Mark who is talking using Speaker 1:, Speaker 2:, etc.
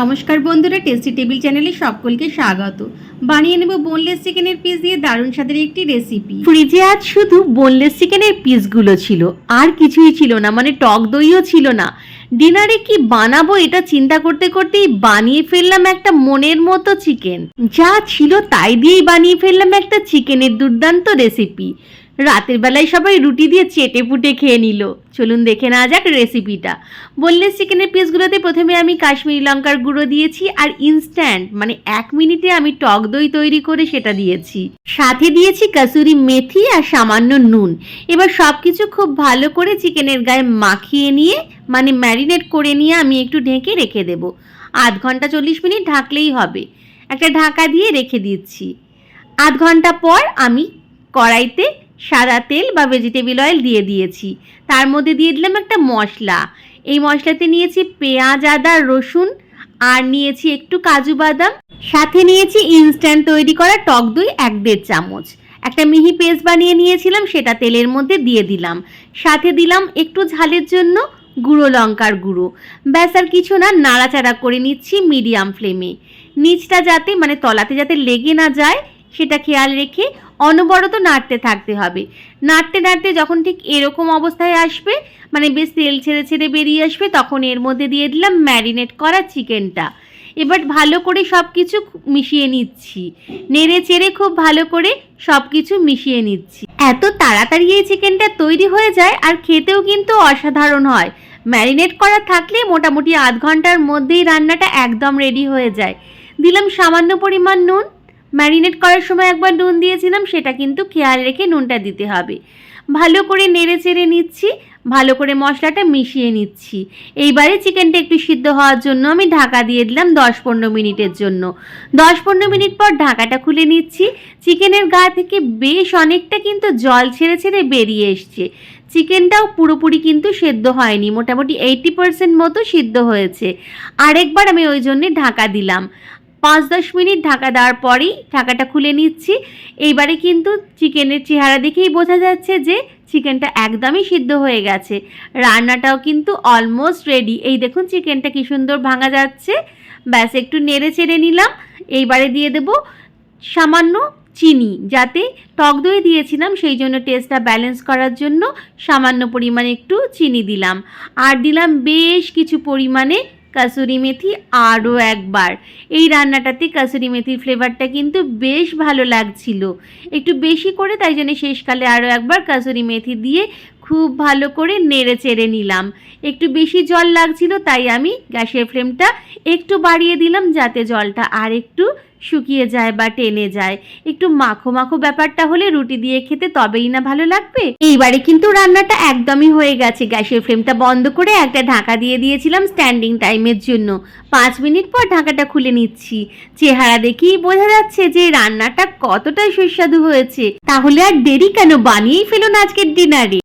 Speaker 1: নমস্কার বন্ধুরা tasty table চ্যানেলে সকলকে স্বাগত। বানিয়ে নেব বোনলেস চিকেনের পিস দিয়ে দারুণ স্বাদের একটি রেসিপি ফ্রিজে আজ শুধু বোনলেস চিকেনের পিসগুলো ছিল, আর কিছুই ছিল না মানে টক দইও ছিল না। ডিনারে কি বানাবো এটা চিন্তা করতে করতেই বানিয়ে ফেললাম একটা মনের মতো চিকেন যা ছিল তাই দিয়েই বানিয়ে ফেললাম একটা চিকেনের দুর্দান্ত রেসিপি রাতের বেলায় সবাই রুটি দিয়ে চেটে পুটে খেয়ে নিল। চলুন দেখে নেওয়া যাক রেসিপিটা বললে চিকেনের পিসগুলোতে প্রথমে আমি কাশ্মীরি লঙ্কার গুঁড়ো দিয়েছি আর ইনস্ট্যান্ট মানে এক মিনিটে আমি টক দই তৈরি করে সেটা দিয়েছি। সাথে দিয়েছি কাসুরি মেথি আর সামান্য নুন। এবার সব কিছু খুব ভালো করে চিকেনের গায়ে মাখিয়ে নিয়ে মানে ম্যারিনেট করে নিয়ে আমি একটু ঢেকে রেখে দেব। আধ ঘণ্টা চল্লিশ মিনিট ঢাকলেই হবে। একটা ঢাকা দিয়ে রেখে দিচ্ছি। আধ ঘণ্টা পর আমি কড়াইতে সাদা তেল বা ভেজিটেবিল অয়েল দিয়ে দিয়েছি। তার মধ্যে দিয়ে দিলাম একটা মশলা। এই মশলাতে নিয়েছি পেঁয়াজ, আদা, রসুন আর নিয়েছি একটু কাজু বাদাম। সাথে নিয়েছি ইনস্ট্যান্ট তৈরি করা টক দই এক দেড় চামচ। একটা মিহি পেস্ট বানিয়ে নিয়েছিলাম, সেটা তেলের মধ্যে দিয়ে দিলাম। সাথে দিলাম একটু ঝালের জন্য গুঁড়ো লঙ্কার গুঁড়ো। ব্যাস আর কিছু না, নাড়াচাড়া করে নিচ্ছি মিডিয়াম ফ্লেমে। নিচটা যাতে মানে তলাতে যাতে লেগে না যায় সেটা খেয়াল রেখে অনবরত নাড়তে থাকতে হবে। নাড়তে নাড়তে যখন ঠিক এরকম অবস্থায় আসবে মানে বেশ তেল ছেড়ে ছেড়ে বেরিয়ে আসবে, তখন এর মধ্যে দিয়ে দিলাম ম্যারিনেট করা চিকেনটা। এবার ভালো করে সব কিছু মিশিয়ে নিচ্ছি। নেড়ে চেড়ে খুব ভালো করে সব কিছু মিশিয়ে নিচ্ছি। এত তাড়াতাড়ি এই চিকেনটা তৈরি হয়ে যায় আর খেতেও কিন্তু অসাধারণ হয়। ম্যারিনেট করা থাকলে মোটামুটি আধ ঘণ্টার মধ্যেই রান্নাটা একদম রেডি হয়ে যায়। দিলাম সামান্য পরিমাণ নুন ম্যারিনেট করার সময় একবার নুন দিয়েছিলাম, সেটা কিন্তু খেয়াল রেখে নুনটা দিতে হবে। ভালো করে নেড়ে চেড়ে নিচ্ছি, ভালো করে মশলাটা মিশিয়ে নিচ্ছি। এইবারে চিকেনটা একটু সিদ্ধ হওয়ার জন্য আমি ঢাকা দিয়ে দিলাম দশ পনেরো মিনিটের জন্য। দশ পনেরো মিনিট পর ঢাকাটা খুলে নিচ্ছি। চিকেনের গা থেকে বেশ অনেকটা কিন্তু জল ছেড়ে ছেড়ে বেরিয়ে এসছে। চিকেনটাও পুরোপুরি কিন্তু সেদ্ধ হয়নি, মোটামুটি এইটি পার্সেন্ট মতো সিদ্ধ হয়েছে। আরেকবার আমি ওই জন্যে ঢাকা দিলাম। পাঁচ দশ মিনিট ঢাকা দেওয়ার পরেই ঢাকাটা খুলে নিচ্ছি। এইবারে কিন্তু চিকেনের চেহারা দেখেই বোঝা যাচ্ছে যে চিকেনটা একদমই সিদ্ধ হয়ে গেছে। রান্নাটাও কিন্তু অলমোস্ট রেডি এই দেখুন চিকেনটা কি সুন্দর ভাঙা যাচ্ছে। ব্যাস, একটু নেড়ে চেড়ে নিলাম। এইবারে দিয়ে দেব সামান্য চিনি, যাতে টক দই দিয়েছিলাম, সেই জন্য টেস্টটা ব্যালেন্স করার জন্য সামান্য পরিমাণে একটু চিনি দিলাম। আর দিলাম বেশ কিছু পরিমাণে কাসুরি মেথি আরও একবার। এই রান্নাটাতে কাসুরি মেথির ফ্লেভারটা কিন্তু বেশ ভালো লাগছিল। একটু বেশি করে তাই জন্য শেষকালে আরও একবার কাসুরি মেথি দিয়ে খুব ভালো করে নেড়ে চেড়ে নিলাম। একটু বেশি জল লাগছিল, তাই আমি গ্যাসের ফ্লেমটা একটু বাড়িয়ে দিলাম যাতে জলটা আর একটু শুকিয়ে যায় বা টেনে যায়। একটু মাখো মাখো ব্যাপারটা হলে রুটি দিয়ে খেতে তবেই না ভালো লাগবে। এইবারে কিন্তু রান্নাটা একদমই হয়ে গেছে। গ্যাসের ফ্লেমটা বন্ধ করে একটা ঢাকা দিয়ে দিয়েছিলাম স্ট্যান্ডিং টাইমের জন্য। পাঁচ মিনিট পর ঢাকাটা খুলে নিচ্ছি। চেহারা দেখেই বোঝা যাচ্ছে যে রান্নাটা কতটা সুস্বাদু হয়েছে। তাহলে আর দেরি কেন? বানিয়েই ফেলুন আজকের ডিনারে।